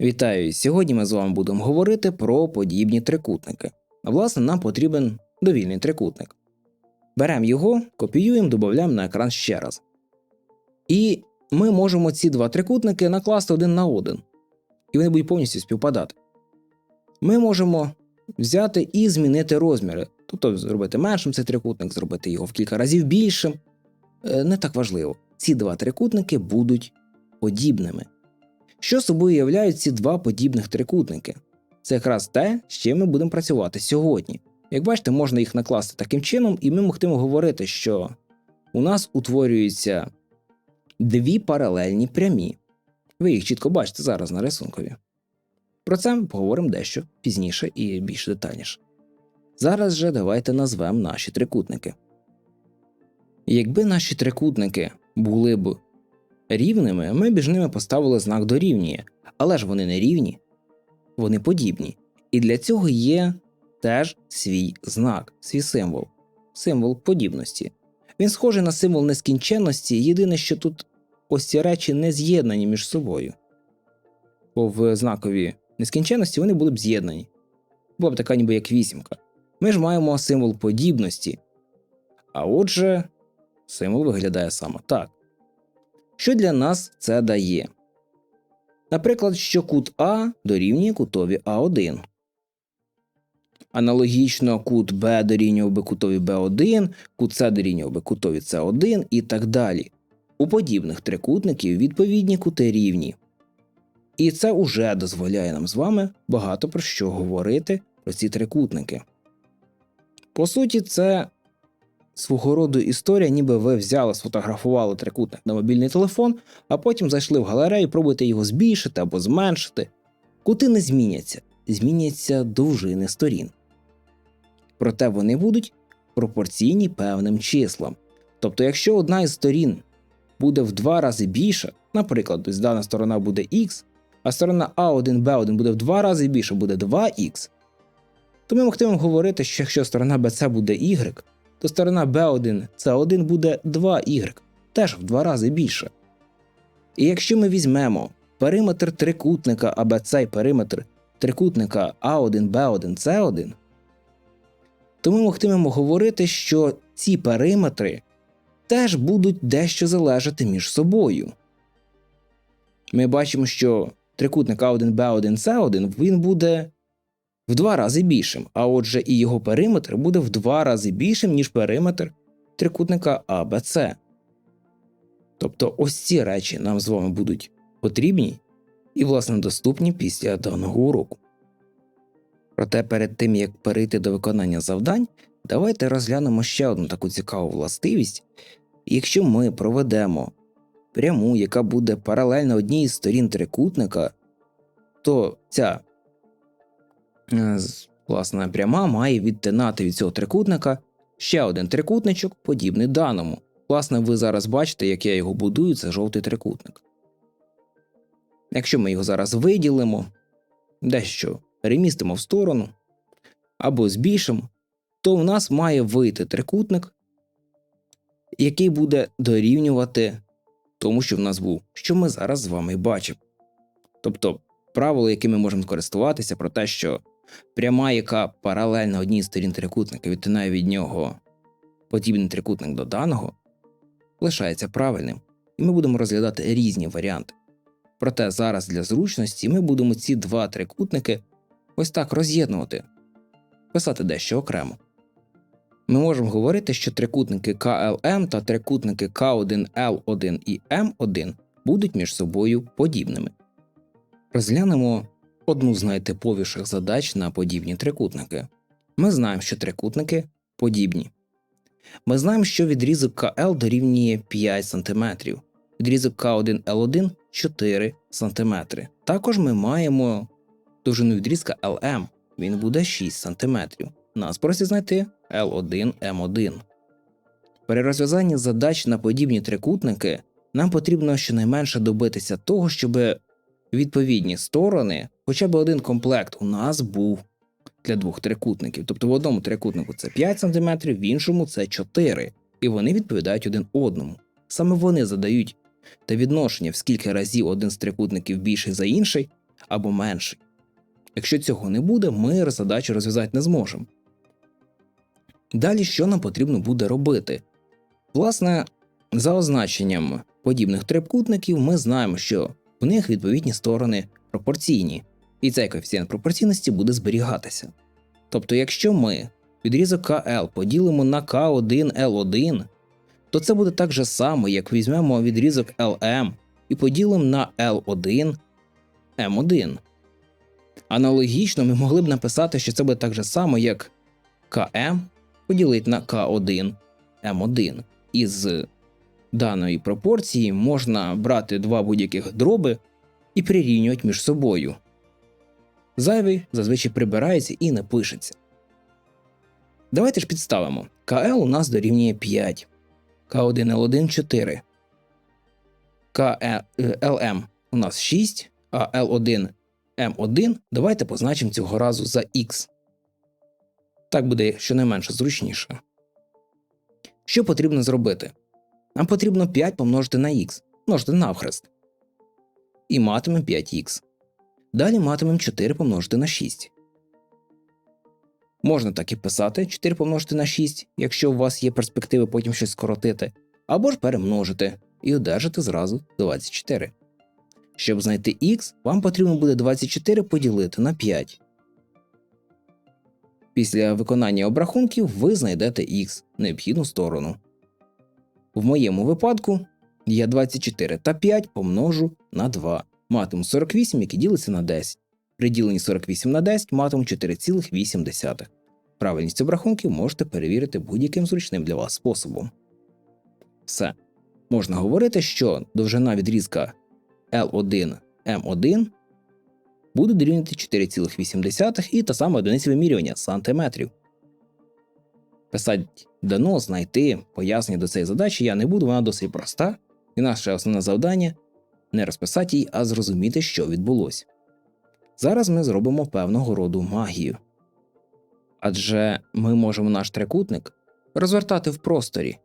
Вітаю! Сьогодні ми з вами будемо говорити про подібні трикутники. А власне, нам потрібен довільний трикутник. Беремо його, копіюємо, додаємо на екран ще раз. І ми можемо ці два трикутники накласти один на один. І вони будуть повністю співпадати. Ми можемо взяти і змінити розміри. Тобто зробити меншим цей трикутник, зробити його в кілька разів більшим. Е, Не так важливо. Ці два трикутники будуть подібними. Що собою являють ці два подібних трикутники? Це якраз те, з чим ми будемо працювати сьогодні. Як бачите, можна їх накласти таким чином, і ми могтимо говорити, що у нас утворюються дві паралельні прямі. Ви їх чітко бачите зараз на рисункові. Про це ми поговоримо дещо пізніше і більш детальніше. Зараз же давайте назвемо наші трикутники. Якби наші трикутники були б рівними, ми між ними поставили знак дорівнює, але ж вони не рівні, вони подібні. І для цього є теж свій знак, свій символ, символ подібності. Він схожий на символ нескінченності, єдине, що тут ось ці речі не з'єднані між собою. Бо в знакові нескінченності вони були б з'єднані. Була б така ніби як вісімка. Ми ж маємо символ подібності. А отже, символ виглядає саме так. Що для нас це дає? Наприклад, що кут А дорівнює кутові А1. Аналогічно кут Б дорівнював би кутові Б1, кут С дорівнював би кутові С1 і так далі. У подібних трикутників відповідні кути рівні. І це уже дозволяє нам з вами багато про що говорити про ці трикутники. По суті, це свого роду історія, ніби ви взяли, сфотографували трикутник на мобільний телефон, а потім зайшли в галерею і пробуєте його збільшити або зменшити. Кути не зміняться, зміняться довжини сторін. Проте вони будуть пропорційні певним числам. Тобто, якщо одна із сторін буде в два рази більша, наприклад, ось дана сторона буде x, а сторона А1, Б1 буде в два рази більше, буде 2х, то ми могтимемо говорити, що якщо сторона BC буде y, то сторона B1 C1 буде 2y, теж в два рази більше. І якщо ми візьмемо периметр трикутника ABC і периметр трикутника А1, Б1, С1, то ми могтимемо говорити, що ці периметри теж будуть дещо залежати між собою. Ми бачимо, що трикутник А1, Б1, С1 він буде в два рази більшим, а отже, і його периметр буде в два рази більшим, ніж периметр трикутника АБЦ. Тобто ось ці речі нам з вами будуть потрібні і, власне, доступні після даного уроку. Проте перед тим як перейти до виконання завдань, давайте розглянемо ще одну таку цікаву властивість. Якщо ми проведемо пряму, яка буде паралельно одній з сторін трикутника, то ця власне пряма має відтинати від цього трикутника ще один трикутничок, подібний даному. Власне, ви зараз бачите, як я його будую, це жовтий трикутник. Якщо ми його зараз виділимо, дещо перемістимо в сторону або збільшимо, то в нас має вийти трикутник, який буде дорівнювати тому, що в нас був, що ми зараз з вами бачимо. Тобто, правило, яким ми можемо користуватися, про те, що пряма, яка паралельна одній з сторін трикутника, відтинає від нього подібний трикутник до даного, лишається правильним, і ми будемо розглядати різні варіанти. Проте зараз для зручності ми будемо ці два трикутники ось так роз'єднувати, писати дещо окремо. Ми можемо говорити, що трикутники КЛМ та трикутники К1, Л1 і М1 будуть між собою подібними. Розглянемо одну з найтиповіших задач на подібні трикутники. Ми знаємо, що трикутники подібні. Ми знаємо, що відрізок КЛ дорівнює 5 см, відрізок К1 Л1 4 см. Також ми маємо довжину відрізка ЛМ, він буде 6 см. Нас просять знайти L1 M1. При розв'язанні задач на подібні трикутники нам потрібно щонайменше добитися того, щоб відповідні сторони, хоча б один комплект у нас був для двох трикутників. Тобто в одному трикутнику це 5 см, в іншому це 4, і вони відповідають один одному. Саме вони задають те відношення, в скільки разів один з трикутників більший за інший, або менший. Якщо цього не буде, ми задачу розв'язати не зможемо. Далі що нам потрібно буде робити? Власне, за означенням подібних трикутників ми знаємо, що в них відповідні сторони пропорційні, і цей коефіцієнт пропорційності буде зберігатися. Тобто, якщо ми відрізок КЛ поділимо на К1Л1, то це буде так же само, як візьмемо відрізок LM і поділимо на L1 M1. Аналогічно ми могли б написати, що це буде так же само, як КМ поділити на К1 М1. Із даної пропорції можна брати два будь-яких дроби і прирівнювати між собою. Зайвий зазвичай прибирається і не пишеться. Давайте ж підставимо. КЛ у нас дорівнює 5, К1Л1 4, КЛМ у нас 6, а L1 М1 давайте позначимо цього разу за Х. Так буде щонайменше зручніше. Що потрібно зробити? Нам потрібно 5 помножити на х, множити навхрест. І матимемо 5х. Далі матимемо 4 помножити на 6. Можна так і писати 4 помножити на 6, якщо у вас є перспективи потім щось скоротити, або ж перемножити і одержати зразу 24. Щоб знайти х, вам потрібно буде 24 поділити на 5. Після виконання обрахунків ви знайдете х необхідну сторону. В моєму випадку я 24 та 5 помножу на 2. Матиму 48, який ділиться на 10. При діленні 48 на 10 матиму 4,8. Правильність обрахунків можете перевірити будь-яким зручним для вас способом. Все. Можна говорити, що довжина відрізка L1 M1 буде дорівнювати 4,8 і та сама одиниця вимірювання сантиметрів. Писати дано, знайти пояснення до цієї задачі я не буду, вона досить проста, і наше основне завдання не розписати її, а зрозуміти, що відбулося. Зараз ми зробимо певного роду магію. Адже ми можемо наш трикутник розвертати в просторі.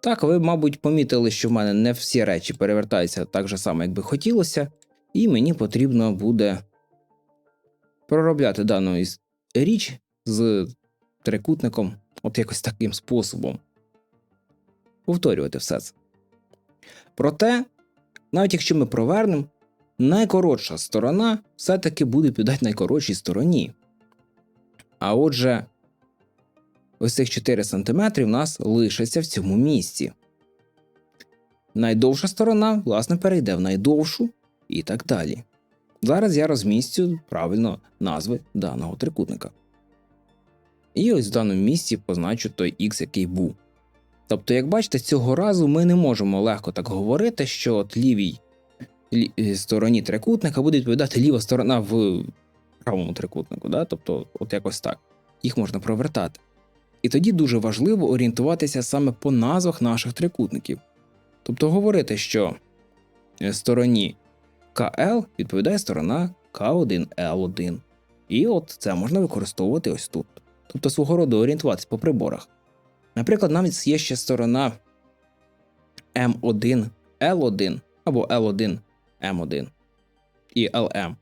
Так, ви, мабуть, помітили, що в мене не всі речі перевертаються так же само, як би хотілося, і мені потрібно буде проробляти дану річ з трикутником, от якось таким способом. Повторювати все це. Проте, навіть якщо ми провернемо, найкоротша сторона все-таки буде відповідати найкоротшій стороні. А отже, ось цих 4 см в нас лишаться в цьому місці. Найдовша сторона, власне, перейде в найдовшу і так далі. Зараз я розмістю правильно назви даного трикутника. І ось в даному місці позначу той X, який був. Тобто, як бачите, цього разу ми не можемо легко так говорити, що от лівій лі- е, стороні трикутника буде відповідати ліва сторона в правому трикутнику. Да? Тобто, от якось так. Їх можна провертати. І тоді дуже важливо орієнтуватися саме по назвах наших трикутників. Тобто говорити, що е, стороні КЛ відповідає сторона К1Л1. І от це можна використовувати ось тут. Тобто свого роду орієнтуватись по приборах. Наприклад, навіть є ще сторона М1 L1 або L1 M1 і LM.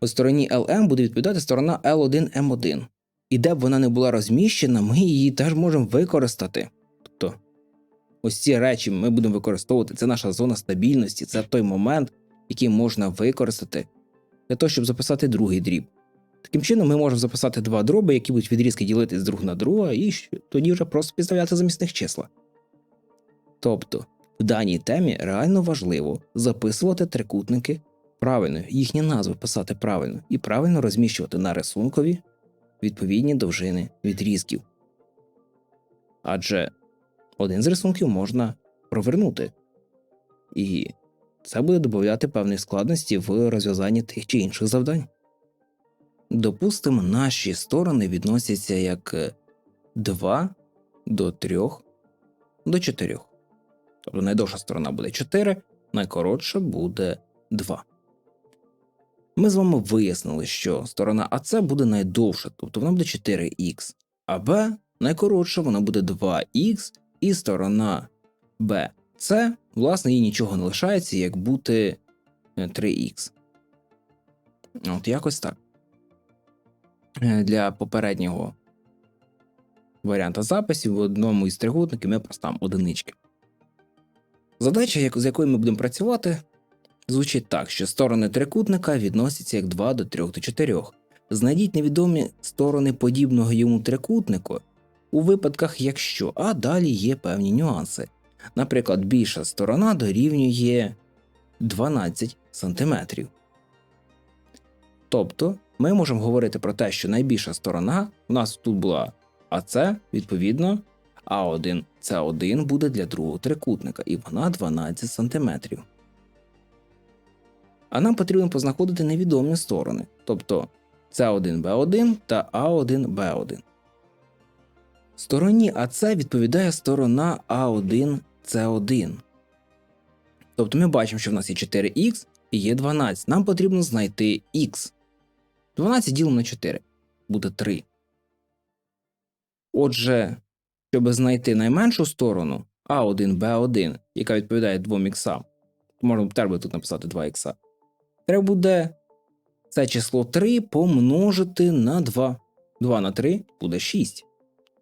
У стороні LM буде відповідати сторона L1 M1. І де б вона не була розміщена, ми її теж можемо використати. Тобто, ось ці речі ми будемо використовувати. Це наша зона стабільності, це той момент, який можна використати для того, щоб записати другий дріб. Таким чином, ми можемо записати два дроби, які будуть відрізки ділитись друг на друга, і тоді вже просто підставляти замісних числа. Тобто, в даній темі реально важливо записувати трикутники правильно, їхні назви писати правильно і правильно розміщувати на рисункові відповідні довжини відрізків. Адже один з рисунків можна провернути, і це буде додати певної складності в розв'язанні тих чи інших завдань. Допустимо, наші сторони відносяться як 2 до 3 до 4. Тобто найдовша сторона буде 4, найкоротша буде 2. Ми з вами вияснили, що сторона АС буде найдовша, тобто вона буде 4х, а Б найкоротша, вона буде 2х, і сторона BC, власне, їй нічого не лишається, як бути е, 3х. От якось так. Е, Для попереднього варіанта записів в одному із трикутників ми поставимо одинички. Задача, з якою ми будемо працювати, звучить так, що сторони трикутника відносяться як 2 до 3 до 4. Знайдіть невідомі сторони подібного йому трикутнику у випадках, якщо, а далі є певні нюанси. Наприклад, більша сторона дорівнює 12 см. Тобто, ми можемо говорити про те, що найбільша сторона у нас тут була АС, відповідно, А1 С1 буде для другого трикутника, і вона 12 см. А нам потрібно познаходити невідомі сторони, тобто С1Б1 та А1Б1. Стороні АС відповідає сторона А1С1. Тобто ми бачимо, що в нас є 4х і є 12. Нам потрібно знайти х. 12 ділимо на 4 буде 3. Отже, щоб знайти найменшу сторону А1, Б1, яка відповідає 2 іксам, можна буде тут написати 2 ікса, треба буде це число 3 помножити на 2. 2 на 3 буде 6.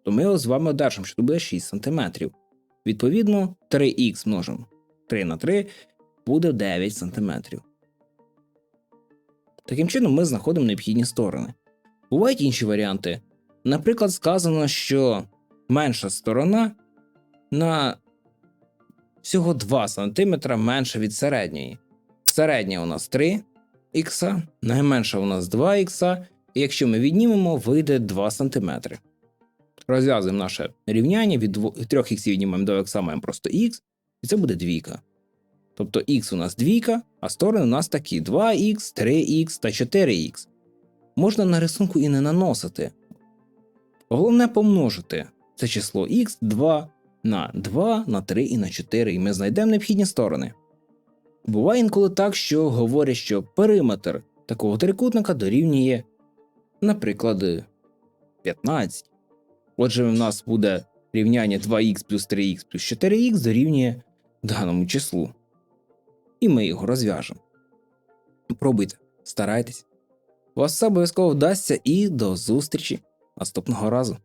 То ми з вами одержимо, що тут буде 6 см. Відповідно, 3х множимо 3 на 3 буде 9 см. Таким чином, ми знаходимо необхідні сторони. Бувають інші варіанти. Наприклад, сказано, що менша сторона на всього 2 см менша від середньої. Середня у нас 3 х, найменша у нас 2 х, і якщо ми віднімемо, вийде 2 см. Розв'язуємо наше рівняння від 3 х віднімаємо до х маємо просто х, і це буде двійка. Тобто х у нас двійка, а сторони у нас такі 2х, 3х та 4х. Можна на рисунку і не наносити. Головне помножити це число х 2 на 2, на 3 і на 4, і ми знайдемо необхідні сторони. Буває інколи так, що говорять, що периметр такого трикутника дорівнює, наприклад, 15. Отже, в нас буде рівняння 2х плюс 3х плюс 4х дорівнює даному числу. І ми його розв'яжемо. Пробуйте, старайтесь. Вас все обов'язково вдасться і до зустрічі наступного разу.